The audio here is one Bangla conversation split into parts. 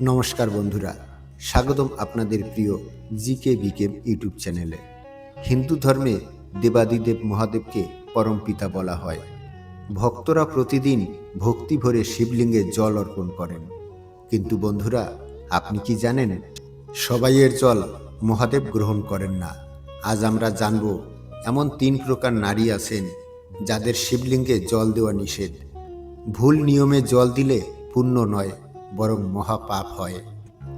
নমস্কার বন্ধুরা, স্বাগতম আপনাদের প্রিয় জিকে বিকে ইউটিউব চ্যানেলে। হিন্দু ধর্মে দেবাদিদেব মহাদেবকে পরম পিতা বলা হয়। ভক্তরা প্রতিদিন ভক্তি ভরে শিবলিঙ্গে জল অর্পণ করেন। কিন্তু বন্ধুরা, আপনি কি জানেন সবাইয়ের জল মহাদেব গ্রহণ করেন না। আজ আমরা জানব এমন তিন প্রকার নারী আছেন যাদের শিবলিঙ্গে জল দেওয়া নিষেধ। ভুল নিয়মে জল দিলে পুণ্য নয় বরং মহাপাপ হয়।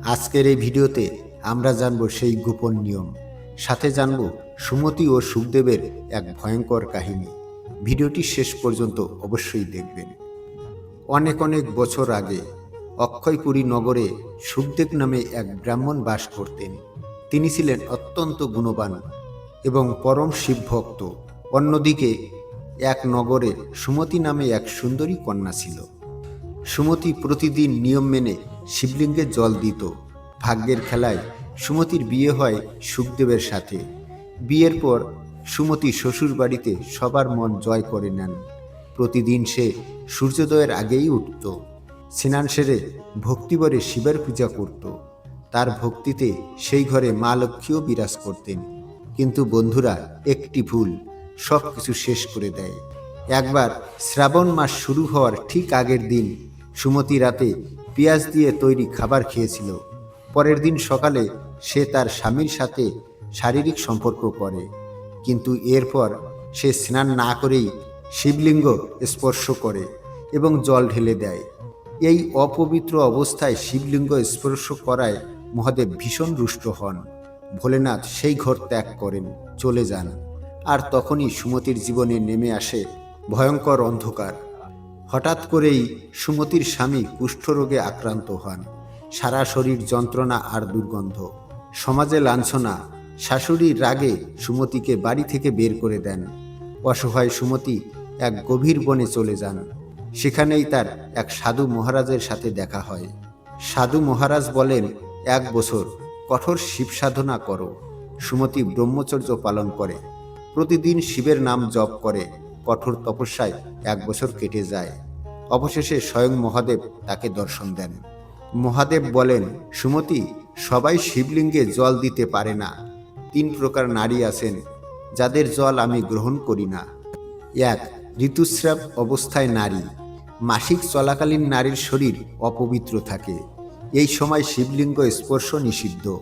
আজকের এই ভিডিওতে আমরা জানব সেই গোপন নিয়ম। সাথে জানব সুমতি ও সুখদেবের এক ভয়ঙ্কর কাহিনী। ভিডিওটি শেষ পর্যন্ত অবশ্যই দেখবেন। অনেক অনেক বছর আগে অক্ষয়পুরী নগরে সুখদেব নামে এক ব্রাহ্মণ বাস করতেন। তিনি ছিলেন অত্যন্ত গুণবান এবং পরম শিবভক্ত। অন্যদিকে এক নগরে সুমতি নামে এক সুন্দরী কন্যা ছিল। সুমতি প্রতিদিন নিয়ম মেনে শিবলিঙ্গে জল দিত। ভাগ্যের খেলায় সুমতির বিয়ে হয় সুখদেবের সাথে। বিয়ের পর সুমতি শ্বশুর বাড়িতে সবার মন জয় করে নেন। প্রতিদিন সে সূর্যোদয়ের আগেই উঠত। স্নান সেরে ভক্তিবরে শিবের পূজা করত। তার ভক্তিতে সেই ঘরে মা লক্ষ্মীও বিরাজ করতেন। কিন্তু বন্ধুরা, একটি ভুল সব কিছু শেষ করে দেয়। একবার শ্রাবণ মাস শুরু হওয়ার ঠিক আগের দিন সুমতি রাতে পেঁয়াজ দিয়ে তৈরি খাবার খেয়েছিল। পরের দিন সকালে সে তার স্বামীর সাথে শারীরিক সম্পর্ক করে। কিন্তু এরপর সে স্নান না করেই শিবলিঙ্গ স্পর্শ করে এবং জল ঢেলে দেয়। এই অপবিত্র অবস্থায় শিবলিঙ্গ স্পর্শ করায় মহাদেব ভীষণ রুষ্ট হন। ভোলেনাথ সেই ঘর ত্যাগ করেন, চলে যান। আর তখনই সুমতির জীবনে নেমে আসে ভয়ঙ্কর অন্ধকার। হঠাৎ করেই সুমতির স্বামী কুষ্ঠরোগে আক্রান্ত হন। সারা শরীর যন্ত্রণা আর দুর্গন্ধ। সমাজে লাঞ্ছনা। শাশুড়ির রাগে সুমতিকে বাড়ি থেকে বের করে দেন। অসহায় সুমতি এক গভীর বনে চলে যান। সেখানেই তার এক সাধু মহারাজের সাথে দেখা হয়। সাধু মহারাজ বলেন, এক বছর কঠোর শিব সাধনা করো। সুমতি ব্রহ্মচর্য পালন করে। প্রতিদিন শিবের নাম জপ করে। কঠোর তপস্যায় এক বছর কেটে যায়। অবশেষে স্বয়ং মহাদেব তাকে দর্শন দেন। মহাদেব বলেন, সুমতি, সবাই শিবলিঙ্গে জল দিতে পারে না। তিন প্রকার নারী আছেন, যাদের জল আমি গ্রহণ করি না। এক, ঋতুস্রাব অবস্থায় নারী। মাসিক চলাকালীন নারীর শরীর অপবিত্র থাকে। এই সময় শিবলিঙ্গ স্পর্শ নিষিদ্ধ।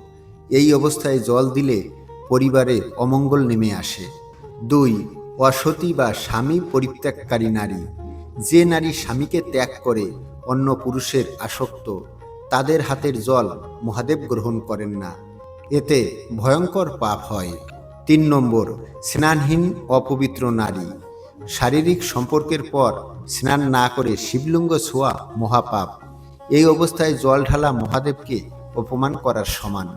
এই অবস্থায় জল দিলে পরিবারে অমঙ্গল নেমে আসে। দুই অসতী বা স্বামী পরিত্যাগকারী নারী। যে নারী স্বামীকে ত্যাগ করে, অন্য পুরুষের আসক্ত, তাদের হাতের জল মহাদেব গ্রহণ করেন না। এতে ভয়ঙ্কর পাপ হয়। তিন নম্বর, স্নানহীন, অপবিত্র নারী। শারীরিক সম্পর্কের পর স্নান না করে শিবলিঙ্গ ছোঁয়া মহাপাপ। এই অবস্থায় জল ঢালা মহাদেবকে অপমান করার সমান।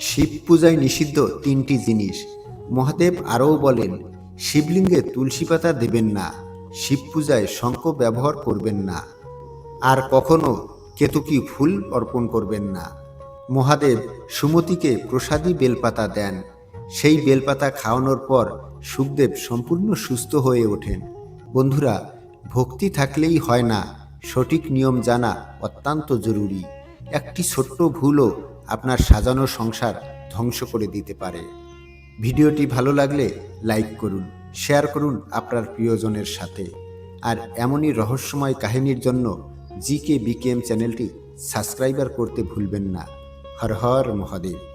শিব পূজায় নিষিদ্ধ তিনটি জিনিস। মহাদেব আরও বলেন শিবলিঙ্গে তুলসী পাতা দেবেন না, শিব পূজায় শঙ্খ ব্যবহার করবেন না। আর কখনো কেতুকি ফুল অর্পণ করবেন না। মহাদেব সুমতিকে প্রসাদী বেলপাতা দেন। সেই বেলপাতা খাওয়ানোর পর সুখদেব সম্পূর্ণ সুস্থ হয়ে ওঠেন। বন্ধুরা, ভক্তি থাকলেই হয় না, সঠিক নিয়ম জানা অত্যন্ত জরুরি। একটি ছোট্ট ভুলও আপনার সাজানো সংসার ধ্বংস করে দিতে পারে। ভিডিওটি ভালো লাগলে লাইক করুন, শেয়ার করুন আপনার প্রিয়জনের সাথে। আর এমনই রহস্যময় কাহিনীর জন্য জি কে বিকেএম চ্যানেলটি সাবস্ক্রাইবার করতে ভুলবেন না। হর হর মহাদেব।